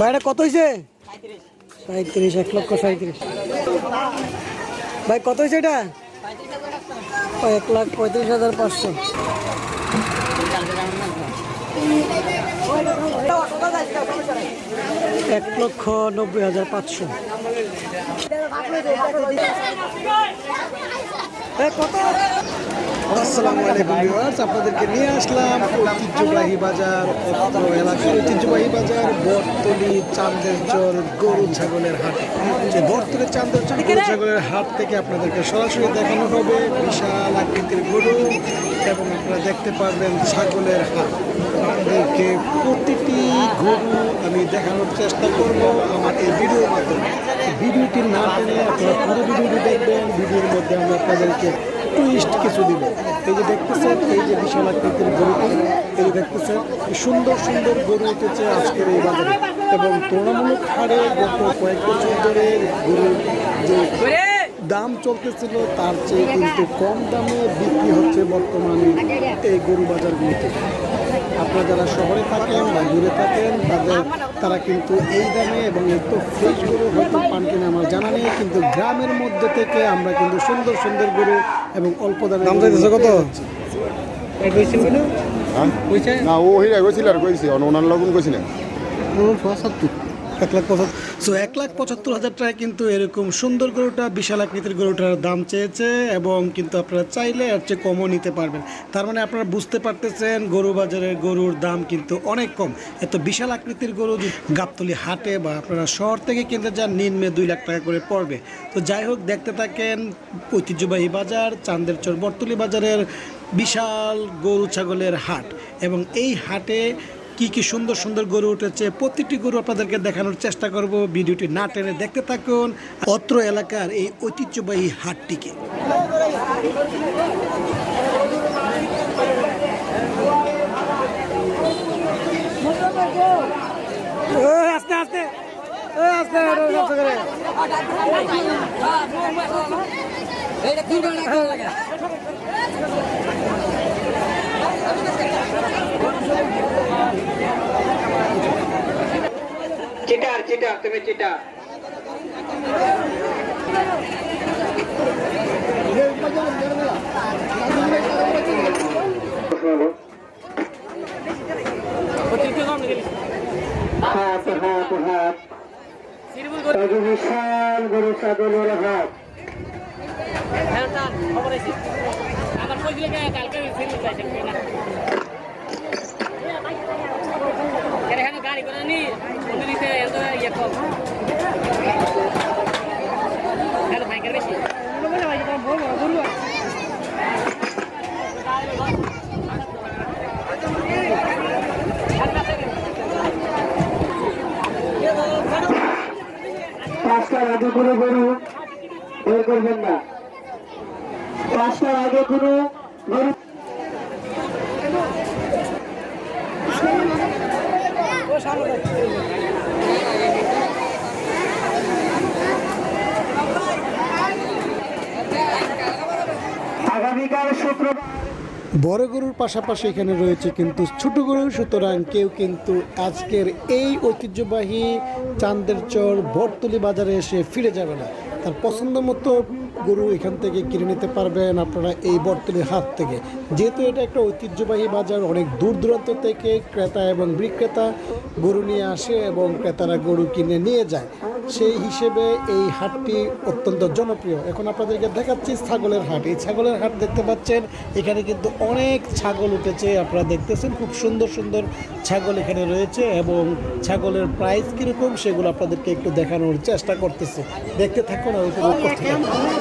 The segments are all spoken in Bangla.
ভাইটা কত হয়েছে সাঁত্রিশ এক লক্ষ সাঁত্রিশ ভাই, কত হয়েছে এটা? এক লাখ পঁয়ত্রিশ হাজার পাঁচশো। এক লক্ষ নব্বই হাজার পাঁচশো। কত? আসসালামু আলাইকুম ভিউয়ার্স, আপনাদেরকে নিয়ে আসলাম ঐতিহ্যবাহী বাজার এলাকার ঐতিহ্যবাহী বাজার, বটতলি চান্দের চর, গরু ছাগলের হাট। যে বটতলি চান্দের চর, গরু ছাগলের হাট থেকে আপনাদেরকে সরাসরি দেখানো হবে বিশাল আকৃতির গরু এবং আপনারা দেখতে পারবেন ছাগলের হাট। আপনাদেরকে প্রতিটি গরু আমি দেখানোর চেষ্টা করব আমার এই ভিডিওর মাধ্যমে। ভিডিওটি না টেনে আপনারা পুরো ভিডিওটি দেখবেন, ভিডিওর মধ্যে আমি আপনাদেরকে টুইস্ট কিছু দিব এই যে দেখতেছেন, এই যে বিশাল আকৃতির গরুটি এই যে দেখতেছেন সুন্দর সুন্দর গরু উঠেছে আজকের এই বাজারে। এবং তুলনামূলক হারে গত কয়েক বছর ধরে গরুর যে দাম চলতেছিল, তার চেয়ে কিন্তু কম দামে বিক্রি হচ্ছে বর্তমানে এই গরু বাজারগুলিতে। আপনারা যারা শহরে থাকেন বা দূরে থাকেন, তাদের, তারা কিন্তু এই দামে এবং এত ফ্রেশ গরু হয়তো পান কিনা আমার জানা নেই, কিন্তু গ্রামের মধ্যে থেকে আমরা কিন্তু সুন্দর সুন্দর গরু এবং অল্প দামে দাম চাইতেছে কত? হ্যাঁ? না ও হিরা গেছিল আর কইছি অনার লগুন কইছিলেন এক লাখ পঁচাত্তর সো এক লাখ পঁচাত্তর হাজার টাকা কিন্তু এরকম সুন্দর গরুটা, বিশাল আকৃতির গরুটার দাম চেয়েছে এবং কিন্তু আপনারা চাইলে এর চেয়ে কমও নিতে পারবেন। তার মানে আপনারা বুঝতে পারতেছেন গরু বাজারের গরুর দাম কিন্তু অনেক কম। এত বিশাল আকৃতির গরু গাবতলি হাটে বা আপনারা শহর থেকে কিনতে যান, নিম্নে দুই লাখ টাকা করে পড়বে। তো যাই হোক, দেখতে থাকেন ঐতিহ্যবাহী বাজার চান্দের চর বর্তলি বাজারের বিশাল গরু ছাগলের হাট। এবং এই হাটে কি কি সুন্দর সুন্দর গরু উঠেছে, প্রতিটি গরু আপনাদেরকে দেখানোর চেষ্টা করব। ভিডিওটি না টেনে দেখতে থাকুন। অত্র এলাকার এই ঐতিহ্যবাহী হাটটিকে। আস্তে আস্তে। আস্তে আস্তে চিটার তুমি চিটার হাত হাত হাত। এই যে বিশাল গরু ছাগলের হাট আমার কালকে সিরিজ যাইছে না এখানে গাড়ি করে নি বলে দিতে এত ইয়ে কম হ্যালো বাইকের বেশি পাঁচটার আগে কোনো গরু বের করবেন না। পাঁচটার আগে কোনো গরু আগামীকাল বড় গরুর পাশাপাশি এখানে রয়েছে কিন্তু ছোট গরু সুতরাং কেউ কিন্তু আজকের এই ঐতিহ্যবাহী চান্দের চর বটতলি বাজারে এসে ফিরে যাবে না। তার পছন্দ মতো গরু এখান থেকে কিনে নিতে পারবেন আপনারা এই বটতলির হাত থেকে। যেহেতু এটা একটা ঐতিহ্যবাহী বাজার, অনেক দূর দূরান্ত থেকে ক্রেতা এবং বিক্রেতা গরু নিয়ে আসে এবং ক্রেতারা গরু কিনে নিয়ে যায়। সেই হিসেবে এই হাটটি অত্যন্ত জনপ্রিয়। এখন আপনাদেরকে দেখাচ্ছি ছাগলের হাট। এই ছাগলের হাট দেখতে পাচ্ছেন, এখানে কিন্তু অনেক ছাগল উঠেছে। আপনারা দেখতেছেন খুব সুন্দর সুন্দর ছাগল এখানে রয়েছে এবং ছাগলের প্রাইস কীরকম সেগুলো আপনাদেরকে একটু দেখানোর চেষ্টা করতেছে। দেখতে থাকুন উপভোগ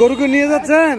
গরুকে নিয়ে যাচ্ছেন?